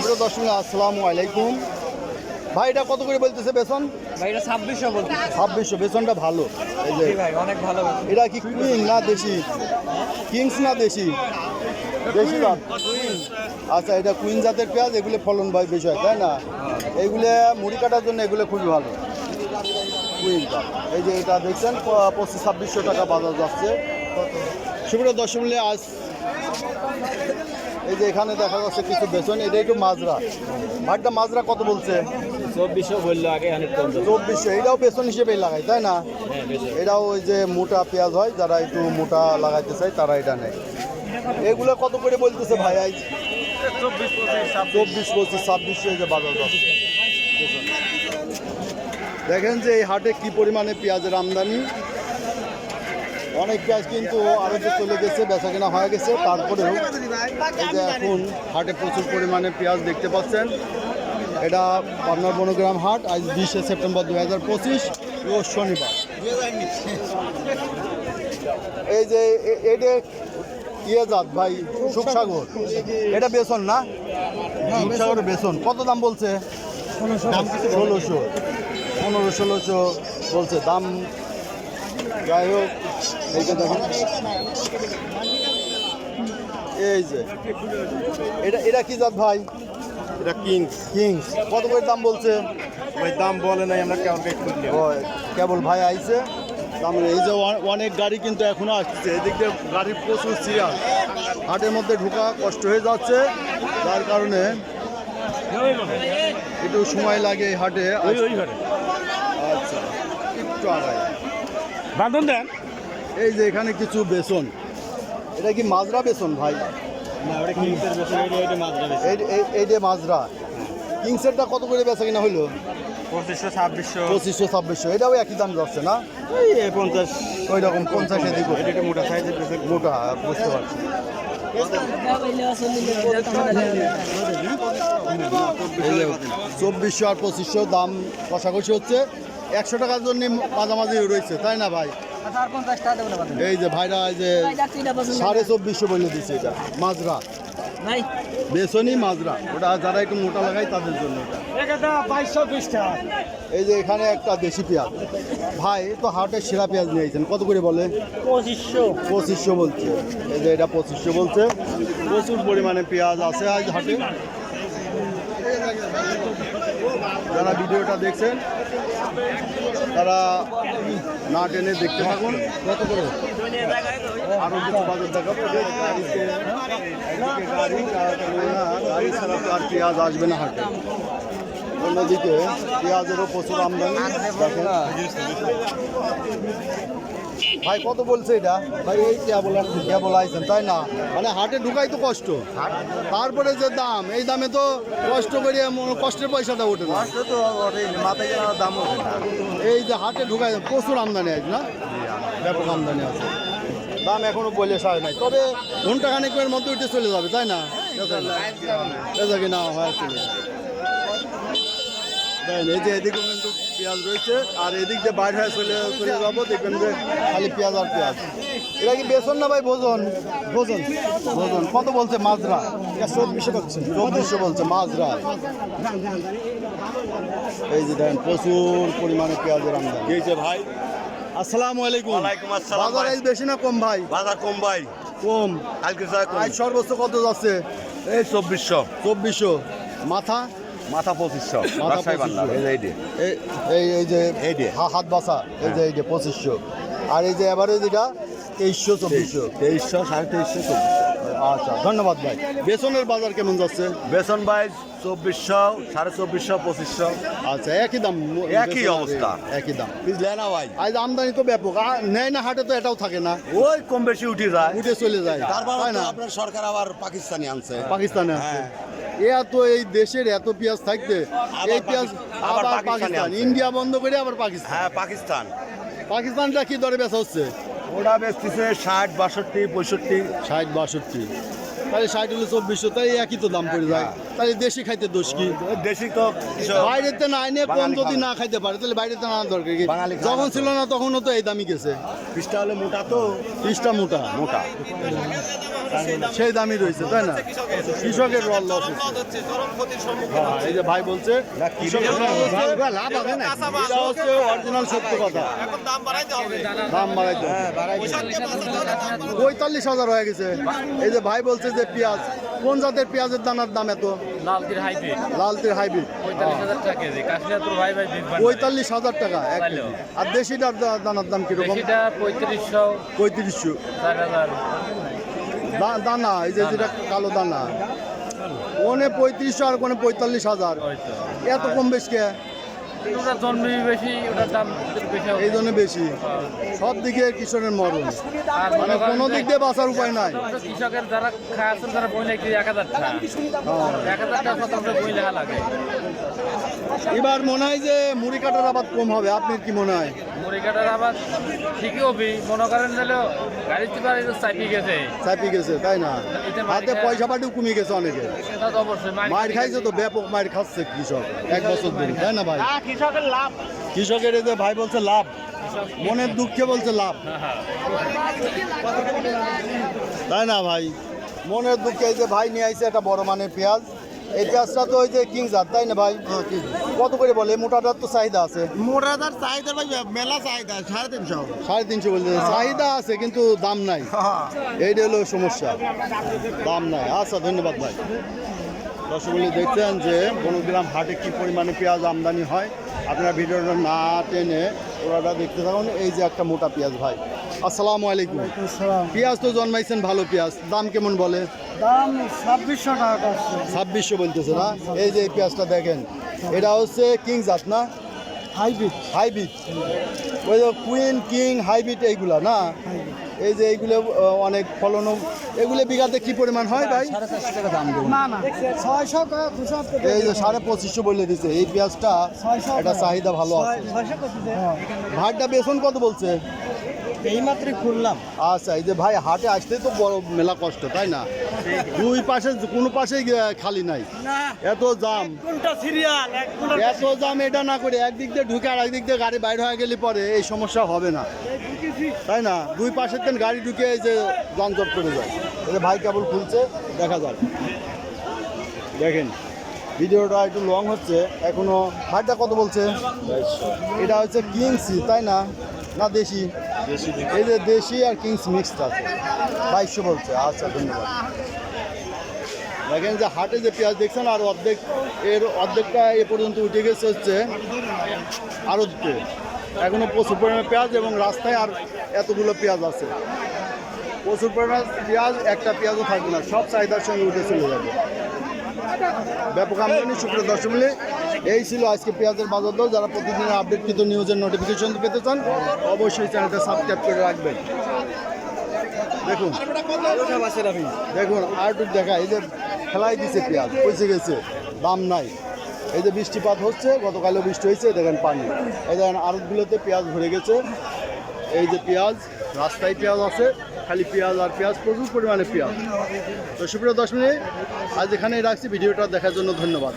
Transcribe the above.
প্রিয় দর্শক আসসালামু আলাইকুম। ভাই এটা কত করে বলতেছে বেসন? ভাই এটা ছাব্বিশশো বলতে ছাব্বিশশো বেসনটা ভালো। এই যে ভাই অনেক ভালো এটা কি কুইং না দেশি? কিংস না দেশি? দেশি জাত। আচ্ছা এটা কুইন জাতের পেঁয়াজ এগুলো ফলন ভাই বেশি হয় তাই না? এইগুলো মুড়ি কাটার জন্য এগুলো খুবই ভালো। কুইন এই যে এটা দেখছেন পঁচিশ ছাব্বিশশো টাকা বাজার যাচ্ছে। দর্শক মূল্যে আজ এই যে এখানে দেখা যাচ্ছে কিছু বেসন এটা একটু মাজরা। ভাটটা মাজরা কত বলছে? চব্বিশশো বলল আগে চব্বিশশো এটাও বেসন হিসেবেই লাগায় তাই না? এটাও ওই যে মোটা পেঁয়াজ হয় যারা একটু মোটা লাগাইতে চায় তারা এটা নেয়। এগুলো কত করে বলতেছে ভাই আজ? চব্বিশ পঁচিশ ছাব্বিশশো এই যে বাজার যাচ্ছে দেখেন যে এই হাটে কি পরিমাণে পেঁয়াজের আমদানি। অনেক পেঁয়াজ কিন্তু আরও যে চলে গেছে বেচা কেনা হয়ে গেছে। তারপরেও এই যে এখন হাটে প্রচুর পরিমাণে পেঁয়াজ দেখতে পাচ্ছেন। এটা পাবনার বনগ্রাম হাট আজ বিশে সেপ্টেম্বর দু হাজার পঁচিশ ও শনিবার। এই যে এটা ইয়ে জাত ভাই সুখসাগর। এটা বেসন না? সুখসাগরের বেসন। কত দাম বলছে? ষোলোশো। পনেরো ষোলোশো বলছে। দাম যাই হোক এই যে দেখেন। এই যে। এটা এটা কি জাত ভাই? এটা কিংস। কিংস। কত করে দাম বলছে? ভাই দাম বলে নাই আমরা কেমন কেবল ভাই আইছে। তার মানে এই যে অনেক গাড়ি কিন্তু এখনও আসছে। এদিক দিয়ে গাড়ির প্রচুর সিরিয়াল হাটের মধ্যে ঢোকা কষ্ট হয়ে যাচ্ছে। যার কারণে একটু সময় লাগে এই হাটে। আচ্ছা একটু আগায়। বাঁধন দেন। এই যে এখানে কিছু বেসন। এটা কি মাজরা বেসন ভাই? এই যে মাজরা কিংসেরটা কত করে বেচা কিনা হইল? পঁচিশশো ছাব্বিশশো। পঁচিশশো ছাব্বিশশো। এটাও একই দাম যাচ্ছে না? এই পঞ্চাশ। ওই রকম পঞ্চাশ এদিক এটা মোটা সাইজের মোটা বুঝতে পারছি। চব্বিশশো আর পঁচিশশো দাম কষাকষি হচ্ছে। একশো টাকার জন্য মাঝামাঝি রয়েছে তাই না ভাই? এই যে ভাইরা এই যে সাড়ে চব্বিশশো বলে দিচ্ছে এটা মাজরা। বেসনই মাজরা ওটা যারা একটু মোটা লাগায় তাদের জন্য এই যে এখানে একটা দেশি পেঁয়াজ। ভাই তো হাটের সেরা পেঁয়াজ নিয়েছেন কত করে বলে? পঁচিশশো। পঁচিশশো বলছে। এই যে এটা পঁচিশশো বলছে। প্রচুর পরিমাণে পেঁয়াজ আছে আজ হাটে। যারা ভিডিওটা দেখছেন, তারা না টেনে দেখতে থাকুন। কত করে আরও কিছু বাজার গাড়িতে গাড়ি ছাড়া আর পেঁয়াজ আসবে না হাটে। অন্যদিকে পেঁয়াজেরও প্রচুর আমদানি। ভাই কত বলছে এটা? ভাই এই কেবল কেবল আইছেন তাই না? মানে হাটে ঢুকাই তো কষ্ট। তারপরে যে দাম এই দামে তো কষ্ট করে কষ্টের পয়সাটা ওঠে না। তো মাথায় দাম ওঠে না? এই যে হাটে ঢুকাই প্রচুর আমদানি আছে না? ব্যাপক আমদানি আছে। দাম এখনও বলে সায় নাই। তবে ঘণ্টা খানিকের মধ্যে উঠে চলে যাবে তাই না? হয় চলে যাবে। দেখেন এই যে এদিকে কিন্তু পেঁয়াজ রয়েছে আর এদিক দিয়ে বাইরে হয়ে চলে চলে যাব দেখবেন যে খালি পেঁয়াজ আর পেঁয়াজ। এটা কি বেসন না ভাই ভোজন? ভোজন। ভোজন। কত বলছে মাজরা? বলছে। মাজরা। এই যে দেখেন প্রচুর পরিমাণে পেঁয়াজের আমদানি। ভাই? আসসালামু আলাইকুম। ওয়ালাইকুম আসসালাম বাজার আজ বেশি না কম ভাই? বাজার কম ভাই। কম। কালকে যা আজ সর্বোচ্চ কত যাচ্ছে? এই চব্বিশশো। চব্বিশশো। মাথা? মাথা পঁচিশশো এই যে এই যে। হাত বাসা এই যে এই যে পঁচিশশো। আর এই যে এবারে যেটা তেইশশো চব্বিশশো। তেইশশো সাড়ে তেইশশো চব্বিশশো। আচ্ছা ধন্যবাদ ভাই। বেসনের বাজার কেমন যাচ্ছে? বেসন ভাই চব্বিশশো সাড়ে চব্বিশশো পঁচিশশো। আচ্ছা একই দাম একই অবস্থা। একই দাম। বুঝলে না ভাই? আজ আমদানি তো ব্যাপক নেয় না হাটে তো এটাও থাকে না। ওই কম বেশি উঠে যায়। উঠে চলে যায়। তাই না? আপনার সরকার আবার পাকিস্তানি আনছে। পাকিস্তানে আছে এত এই দেশের এত পেঁয়াজ থাকতে এই পেঁয়াজ আবার আবার পাকিস্তান ইন্ডিয়া বন্ধ করে আবার পাকিস্তান। হ্যাঁ পাকিস্তান। পাকিস্তানটা কি দরে বেচা হচ্ছে? ওটা বেচতেছে ষাট বাষট্টি পঁয়ষট্টি। ষাট বাষট্টি। তাহলে ষাট হলে চব্বিশশো তাই একই তো দাম পড়ে যায়। তাহলে দেশি খাইতে দোষ কি? দেশি তো। বাইরেতে না এনে কম যদি না খাইতে পারে তাহলে বাইরেতে না দরকার কি? যখন ছিল না তখনও তো এই দামই গেছে। পিসটা হলে মোটা তো? পিসটা মোটা। মোটা। সেই দামই রয়েছে তাই না? কৃষকের লস হ্যাঁ, এই যে ভাই বলছে কৃষকের loss হচ্ছে, লাভ হবে না। এটা হচ্ছে অরিজিনাল সত্য কথা। দাম বাড়াইতে হবে। পঁয়তাল্লিশ হাজার হয়ে গেছে। এই যে ভাই বলছে যে পেঁয়াজ কোন জাতের পেঁয়াজের দানার দাম এত? লালতির হাইব্রিড। লালতির হাইব্রিড। পঁয়তাল্লিশ হাজার টাকা এক কেজি। আর দেশিটার দা- দানার দাম কীরকম? পঁয়ত্রিশশো। পঁয়ত্রিশশো। চার হাজার। দা- দানা এই যে যেটা কালো দানা। কোনে পঁয়ত্রিশশো আর কোনে পঁয়তাল্লিশ হাজার। এত কম বেশ কে? এই জন্য বেশি। সব দিকে কৃষকের মরণ। মানে কোনো দিক দিয়ে বাঁচার উপায় নাই। কৃষকের যারা খাওয়াচ্ছেন তারা বই নাকি এক হাজার এক হাজার বই লেখা লাগে। এবার মনে হয় যে মুড়ি কাটার আবাদ কম হবে। আপনার কি মনে হয়? আবার ঠিকই হবি মনে করেন দিলেও গাড়ি চিপার একটু চাপি গেছে। চাপি গেছে তাই না? হাতে পয়সা পাটিও কমে গেছে অনেকে। অবশ্যই মার খাইছে তো ব্যাপক মার খাচ্ছে কৃষক এক বছর ধরে তাই না ভাই? কৃষকের লাভ। কৃষকের এই যে ভাই বলছে লাভ মনের দুঃখে বলছে লাভ। তাই না ভাই? মনের দুঃখে এই যে ভাই নিয়ে আইছে একটা বড় মানের পেঁয়াজ। এই পেঁয়াজটা তো ওই যে কিং জাত তাই না ভাই? কত করে বলে? মোটাটার তো চাহিদা আছে। মোটাদার চাহিদা ভাই মেলা চাহিদা সাড়ে তিনশো। সাড়ে তিনশো বলতে চাহিদা আছে কিন্তু দাম নাই। এইটা হলো সমস্যা। দাম নাই। আচ্ছা ধন্যবাদ ভাই। দর্শকগুলি দেখছেন যে বনগ্রাম হাটে কি পরিমাণে পেঁয়াজ আমদানি হয়? আপনারা ভিডিওটা না টেনে ওরা দেখতে থাকুন। এই যে একটা মোটা পেঁয়াজ ভাই। আসসালামু আলাইকুম। পেঁয়াজ তো জন্মাইছেন ভালো পেঁয়াজ। দাম কেমন বলে? দাম ছাব্বিশশো টাকা ছাব্বিশশো বলতেছে না? এই যে এই পেঁয়াজটা দেখেন এটা হচ্ছে কিং জাত না? হাইব্রিড। হাইব্রিড। ওই যে কুইন কিং হাইব্রিড এইগুলা না? এই যে এইগুলো অনেক ফলনও এগুলো বিঘাতে কি পরিমাণ হয় ভাই? এই যে সাড়ে পঁচিশশো বলে দিছে এই পেঁয়াজটা এটা চাহিদা ভালো আছে। ভাইটা বেসন কত বলছে? এই মাত্রই খুললাম। আচ্ছা এই যে ভাই হাটে আসতে তো বড় মেলা কষ্ট তাই না? দুই পাশে কোনো পাশেই খালি নাই। এত জাম সিরিয়াল এত জাম এটা না করে একদিক দিয়ে ঢুকে আর একদিক দিয়ে গাড়ি বাইরে হয়ে গেলে পরে এই সমস্যা হবে না। তাই না? দুই পাশের দিন গাড়ি ঢুকে এই যে যানজট করে যায়। এই যে ভাই কেবল খুলছে দেখা যাক। দেখেন ভিডিওটা একটু লং হচ্ছে এখনও ভাইটা কত বলছে? এটা হচ্ছে কিংসি তাই না? না দেশি। এই যে দেশি আর কিংস মিক্সড আছে। বাইশশো বলছে। আচ্ছা ধন্যবাদ। দেখেন যে হাটে যে পেঁয়াজ দেখছেন আর অর্ধেক এর অর্ধেকটা এ পর্যন্ত উঠে গেছে হচ্ছে আড়ততে এখনও প্রচুর পরিমাণে পেঁয়াজ এবং রাস্তায় আর এতগুলো পেঁয়াজ আছে। প্রচুর পরিমাণে পেঁয়াজ একটা পেঁয়াজও থাকবে না। সব চাহিদার সঙ্গে উঠে চলে যাবে। ব্যাপক আমদানি শুক্র দর্শক মিলে এই ছিল আজকে পেঁয়াজের বাজার দর। যারা প্রতিদিনের আপডেটকৃত নিউজের নোটিফিকেশন পেতে চান, অবশ্যই চ্যানেলটা সাবস্ক্রাইব করে রাখবেন। দেখুন দেখুন আর একটু দেখা, এই যে ফেলাই দিছে পেঁয়াজ, পচে গেছে, দাম নাই। এই যে বৃষ্টিপাত হচ্ছে, গতকালও বৃষ্টি হয়েছে, দেখেন পানি। এই দেখেন আড়তগুলোতে পেঁয়াজ ভরে গেছে। এই যে পেঁয়াজ, রাস্তায় পেঁয়াজ আছে, খালি পেঁয়াজ আর পেঁয়াজ, প্রচুর পরিমাণে পেঁয়াজ। তো সুপ্রিয় দশ মিনিট আজ এখানেই রাখছি। ভিডিওটা দেখার জন্য ধন্যবাদ।